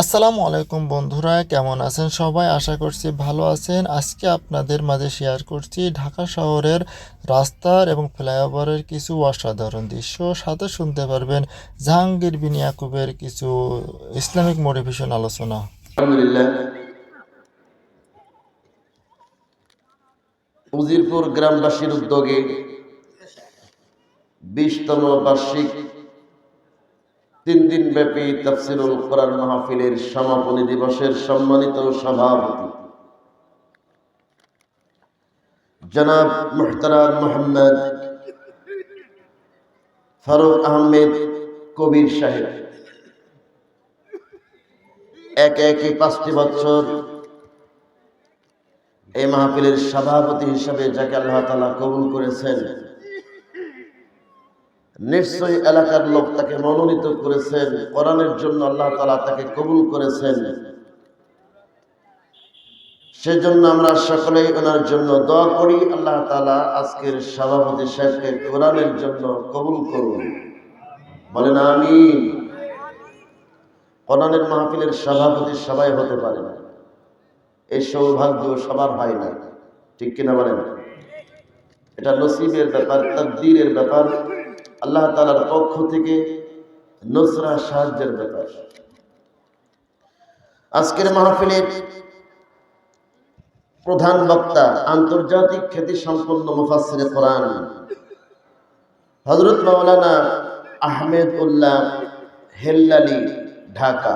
আসসালামু আলাইকুম বন্ধুরা, কেমন আছেন সবাই? আশা করছি ভালো আছেন। আজকে আপনাদের মাঝে শেয়ার করছি ঢাকা শহরের রাস্তার এবং ফ্লাইওভারের কিছু অসাধারণ দৃশ্য। সাথে শুনতে পারবেন জাহাঙ্গীর বিন ইয়াকুবের কিছু ইসলামিক মোটিভেশন আলোচনা। আলহামদুলিল্লাহ। উজিরপুর গ্রামবাসীর উদ্যোগে বিশতম বার্ষিক তিন দিন ব্যাপী তাফসিরুল কোরআন মাহফিলের সমাপনী দিবসের সম্মানিত সভাপতি। জনাব মুহতারাম মোহাম্মদ ফারুক আহমেদ কবির সাহেব। একে একে পাঁচটি বছর এই মাহফিলের সভাপতি হিসাবে যাকে আল্লাহ তালা কবুল করেছেন নিশ্চয়ই এলাকার লোক তাকে মনোনীত করেছেন। কোরআনের জন্য আল্লাহ তালা তাকে কবুল করেছেন। সেজন্য আমরা সকলেই ওনার জন্য দোয়া করি। আল্লাহ তালা আজকের সভাপতি সাহেবকে কোরআনের জন্য কবুল করুন। বলেন আমি কোরআনের মাহফিলের সভাপতি সবাই হতে পারে না। এই সৌভাগ্য সবার হয় না। ঠিক কিনা বলেন? এটা নসিবের ব্যাপার, তকদিরের ব্যাপার। আল্লাহ তালার পক্ষ থেকে নসরা সাহায্যের ব্যাপার। আজকের মাহফিলের প্রধান বক্তা আন্তর্জাতিক খ্যাতি সম্পন্ন মুফাসির কোরআন হজরত মাওলানা আহমেদ উল্লাহ হেল্লালি, ঢাকা।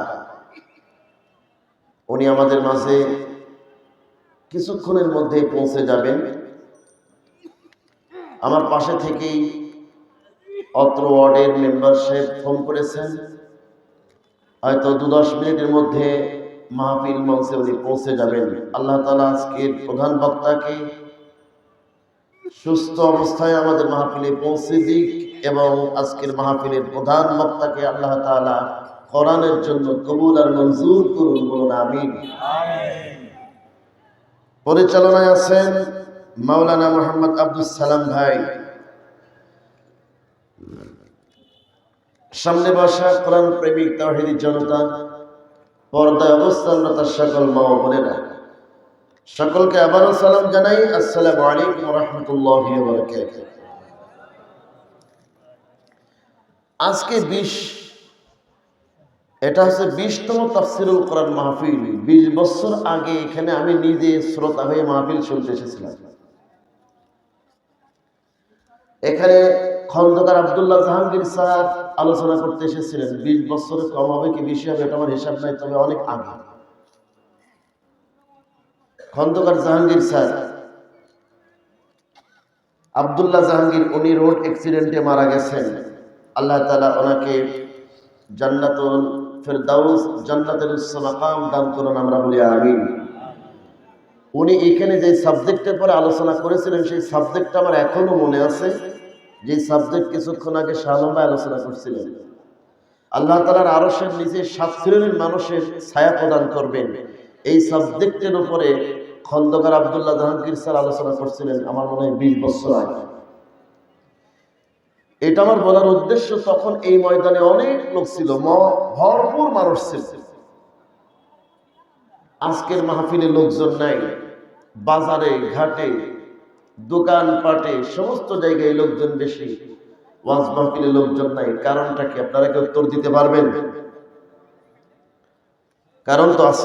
উনি আমাদের মাঝে কিছুক্ষণের মধ্যে পৌঁছে যাবেন। আমার পাশে থেকেই অত্র ওয়ার্ডের মেম্বারশিপ ফোন করেছেন। হয়তো দু দশ মিনিটের মধ্যে মাহফিল মঞ্চে উনি পৌঁছে যাবেন। আল্লাহ তালা আজকের প্রধান বক্তাকে সুস্থ অবস্থায় আমাদের মাহফিলে পৌঁছে দিক এবং আজকের মাহফিলের প্রধান বক্তাকে আল্লাহ তালা কোরআনের জন্য কবুল আর মঞ্জুর করুন বলুন, আমিন। পরিচালনায় আছেন মাওলানা মোহাম্মদ আব্দুল সালাম ভাই। সামনে বসা কোরআন প্রেমিক তাহিদি জনতা, পর্দায় অবস্থানরত সকল মা বোনেরা, সকলকে আবারও সালাম জানাই। আসসালামু আলাইকুম রহমতুল্লাহ আজকে বিশ, এটা হচ্ছে বিশতম তাফসিরুল কোরআন মাহফিল। বিশ বছর আগে এখানে আমি নিজে শ্রোতা হয়ে মাহফিল শুনতে এসেছিলাম। এখানে খন্দকার আবদুল্লাহ জাহাঙ্গীর স্যার আলোচনা করতে এসেছিলেন। বিশ বছরে কম হবে কি বেশি হবে এটা আমার হিসাব নাই, তবে অনেক আগে। খন্দকার জাহাঙ্গীর স্যার, আবদুল্লাহ জাহাঙ্গীর, উনি রোড অ্যাক্সিডেন্টে মারা গেছেন। আল্লাহ তালা ওনাকে জান্নাতুল ফেরদাউস, জান্নাতের উচ্চ মাকাম দান করুন, আমরা বলি আমিন। উনি এখানে যে সাবজেক্টের পরে আলোচনা করেছিলেন, সেই সাবজেক্টটা আমার এখনও মনে আছে। যে সাবজেক্ট কিছুক্ষণ আগে শাহলম্বা আলোচনা করছিলেন। আল্লাহ তালার আরসের নিচে সাত শ্রেণির মানুষের ছায়া প্রদান করবেন। এই সাবজেক্টের উপরে খন্দকার আবদুল্লাহ জাহাঙ্গীর স্যার আলোচনা করছিলেন আমার মনে হয় বিশ বছর আগে। এটা আমার বলার উদ্দেশ্য, তখন এই ময়দানে অনেক লোক ছিল ভরপুর মানুষ ছিল। আজকের মাহফিলে লোকজন নাই। বাজারে, ঘাটে দোকান পাটে সমস্ত জায়গায় লোকজন বেশি। ওয়াজ মাহফিলে লোকজন নাই। কারণটা কি আপনারা কি উত্তর দিতে পারবেন? কারণ তো আছে।